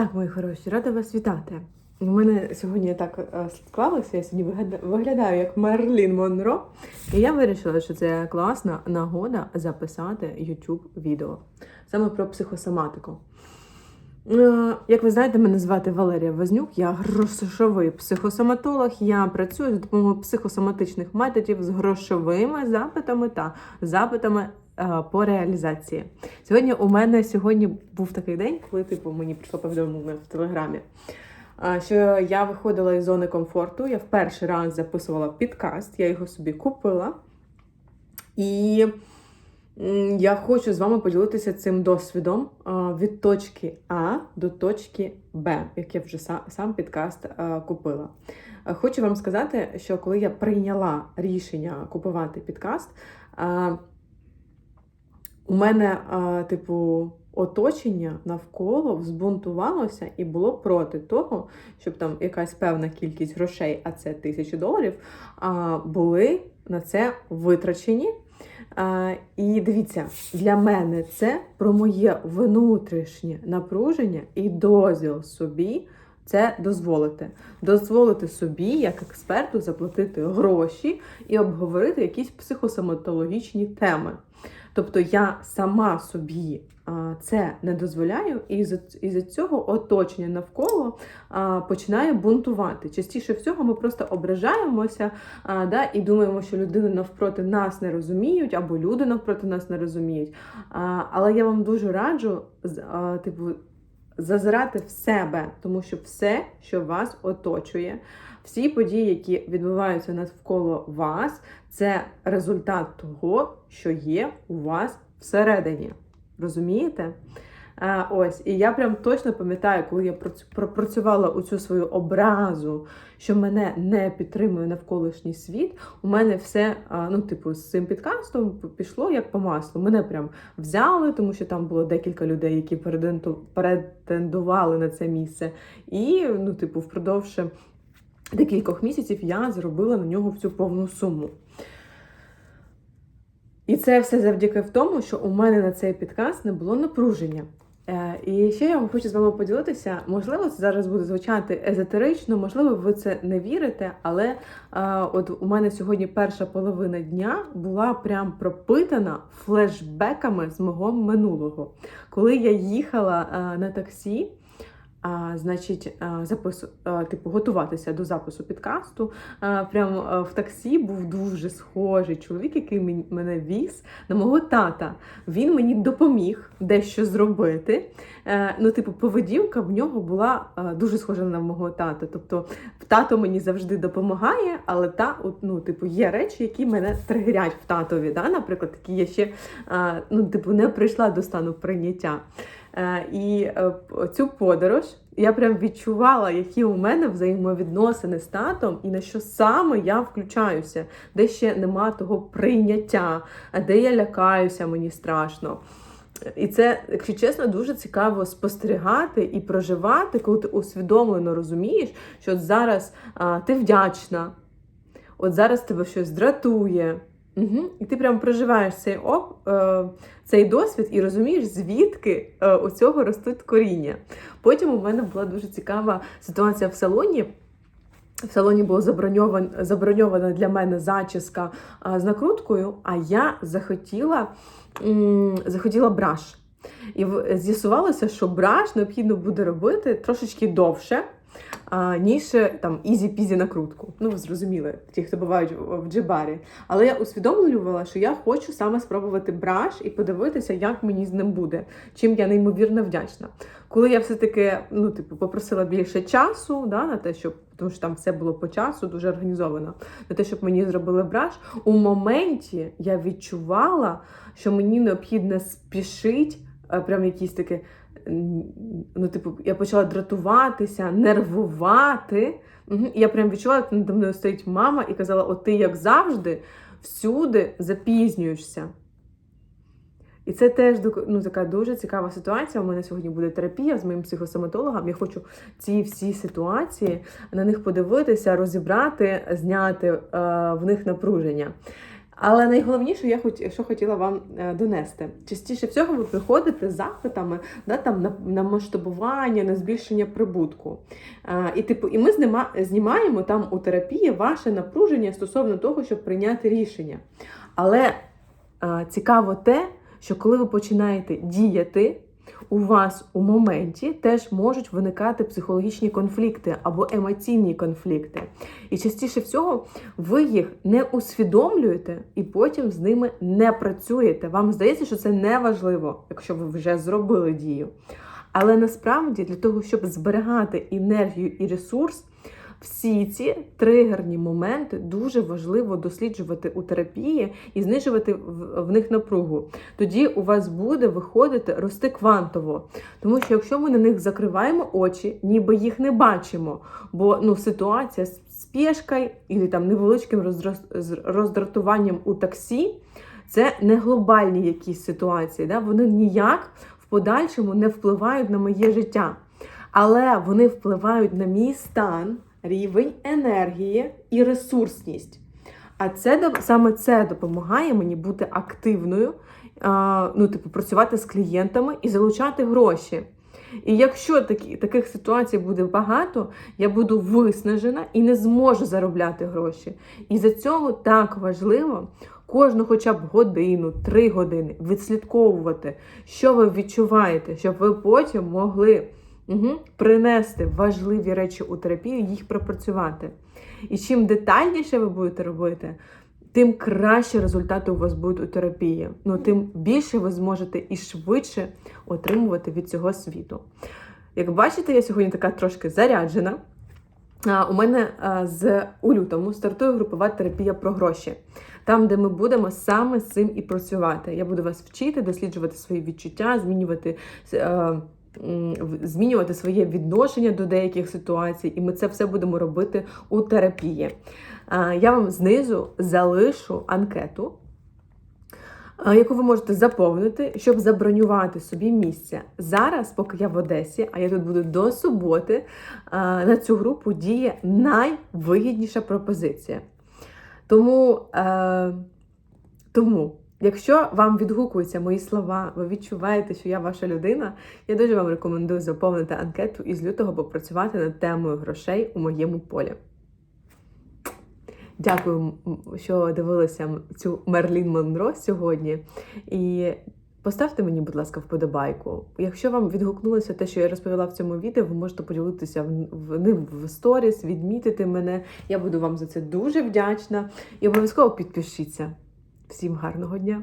Так, мої хороші, рада вас вітати. У мене сьогодні так е, склалося, я сьогодні виглядаю як Мерлін Монро. І я вирішила, що це класна нагода записати YouTube відео саме про психосоматику. Е, Як ви знаєте, мене звати Валерія Вознюк, я грошовий психосоматолог. Я працюю за допомогою психосоматичних методів з грошовими запитами та запитами по реалізації. Сьогодні у мене сьогодні був такий день, коли типу мені прийшло повідомлення в телеграмі. Що я виходила із зони комфорту. Я в перший раз записувала підкаст, я його собі купила. І я хочу з вами поділитися цим досвідом від точки А до точки Б, як я вже са- сам підкаст купила. Хочу вам сказати, що коли я прийняла рішення купувати підкаст, у мене, а, типу, оточення навколо взбунтувалося і було проти того, щоб там якась певна кількість грошей, а це тисячі доларів, а, були на це витрачені. А, і дивіться, для мене це про моє внутрішнє напруження і дозвіл собі це дозволити. Дозволити собі, як експерту, заплатити гроші і обговорити якісь психосоматологічні теми. Тобто я сама собі це не дозволяю, і з цього оточення навколо починає бунтувати. Частіше всього ми просто ображаємося да, і думаємо, що людини навпроти нас не розуміють, або люди навпроти нас не розуміють. Але я вам дуже раджу типу, зазирати в себе, тому що все, що вас оточує, всі події, які відбуваються навколо вас, це результат того, що є у вас всередині. Розумієте? А, ось, і я прям точно пам'ятаю, коли я пропрацювала у цю свою образу, що мене не підтримує навколишній світ. У мене все, ну, типу, з цим підкастом пішло як по маслу. Мене прям взяли, тому що там було декілька людей, які претендували на це місце. І, ну, типу, впродовж декількох місяців я зробила на нього всю повну суму. І це все завдяки в тому, що у мене на цей підкаст не було напруження. Е, І ще я вам хочу з вами поділитися. Можливо, це зараз буде звучати езотерично, можливо, ви це не вірите, але е, от у мене сьогодні перша половина дня була прям пропитана флешбеками з мого минулого. Коли я їхала е, на таксі, а, значить, запису, а, типу, готуватися до запису підкасту. А, прям а, в таксі був дуже схожий чоловік, який мене віз на мого тата. Він мені допоміг дещо зробити. Е, ну, типу, поведінка в нього була дуже схожа на мого тата. Тобто, тато мені завжди допомагає, але та, ну, типу, є речі, які мене тригерять в татові. Да? Наприклад, які я ще ну, типу, не прийшла до стану прийняття. Е, І е, цю подорож я прям відчувала, які у мене взаємовідносини з татом, і на що саме я включаюся, де ще нема того прийняття, а де я лякаюся, мені страшно. І це, якщо чесно, дуже цікаво спостерігати і проживати, коли ти усвідомлено розумієш, що от зараз а, ти вдячна, от зараз тебе щось дратує. Угу. І ти прям проживаєш цей оп, е, цей досвід і розумієш, звідки е, у цього ростуть коріння. Потім у мене була дуже цікава ситуація в салоні. В салоні була заброньована, заброньована для мене зачіска а, з накруткою, а я захотіла, м, захотіла браш. І з'ясувалося, що браш необхідно буде робити трошечки довше, ніж там ізі-пізі накрутку. Ну, ви зрозуміли, ті, хто бувають в- джибарі. Але я усвідомлювала, що я хочу саме спробувати браш і подивитися, як мені з ним буде, чим я неймовірно вдячна. Коли я все-таки ну, типу, попросила більше часу да, на те, щоб тому що там все було по часу, дуже організовано, на те, щоб мені зробили браш, у моменті я відчувала, що мені необхідно спішити, е, прям якісь таке. Ну, типу, я почала дратуватися, нервувати. І я прям відчувала, як надо мною стоїть мама і казала: от ти, як завжди, всюди запізнюєшся. І це теж ну, така дуже цікава ситуація. У мене сьогодні буде терапія з моїм психосоматологом. Я хочу ці всі ситуації на них подивитися, розібрати, зняти е, в них напруження. Але найголовніше, я хоч що хотіла вам е, донести. Частіше всього ви приходите з запитами да, там, на, на масштабування, на збільшення прибутку. Е, і, типу, і ми знима, знімаємо там у терапії ваше напруження стосовно того, щоб прийняти рішення. Але е, цікаво те, що коли ви починаєте діяти, у вас у моменті теж можуть виникати психологічні конфлікти або емоційні конфлікти. І частіше всього ви їх не усвідомлюєте і потім з ними не працюєте. Вам здається, що це не важливо, якщо ви вже зробили дію. Але насправді для того, щоб зберігати енергію і ресурс, всі ці тригерні моменти дуже важливо досліджувати у терапії і знижувати в, них напругу. Тоді у вас буде виходити рости квантово. Тому що якщо ми на них закриваємо очі, ніби їх не бачимо, бо ну, ситуація з спішкою і там невеличким роздра- роздратуванням у таксі. Це не глобальні якісь ситуації, да? вони ніяк в подальшому не впливають на моє життя. Але вони впливають на мій стан, рівень енергії і ресурсність. А це саме це допомагає мені бути активною, ну, типу, працювати з клієнтами і залучати гроші. І якщо такі, таких ситуацій буде багато, я буду виснажена і не зможу заробляти гроші. І за цього так важливо кожну хоча б годину, три години відслідковувати, що ви відчуваєте, щоб ви потім могли угу, принести важливі речі у терапію, їх пропрацювати. І чим детальніше ви будете робити, тим краще результати у вас будуть у терапії. Ну, тим більше ви зможете і швидше отримувати від цього світу. Як бачите, я сьогодні така трошки заряджена. У мене з у лютому стартує групова терапія про гроші, там, де ми будемо саме з цим і працювати. Я буду вас вчити, досліджувати свої відчуття, змінювати. Змінювати своє відношення до деяких ситуацій, і ми це все будемо робити у терапії. Я вам знизу залишу анкету, яку ви можете заповнити, щоб забронювати собі місце. Зараз, поки я в Одесі, а я тут буду до суботи, на цю групу діє найвигідніша пропозиція. Тому, е, тому, якщо вам відгукуються мої слова, ви відчуваєте, що я ваша людина, я дуже вам рекомендую заповнити анкету і з лютого попрацювати над темою грошей у моєму полі. Дякую, що дивилися цю Мерлін Монро сьогодні. І поставте мені, будь ласка, вподобайку. Якщо вам відгукнулося те, що я розповіла в цьому відео, ви можете поділитися в- ним в сторіс, відмітити мене. Я буду вам за це дуже вдячна. І обов'язково підпишіться. Всім гарного дня!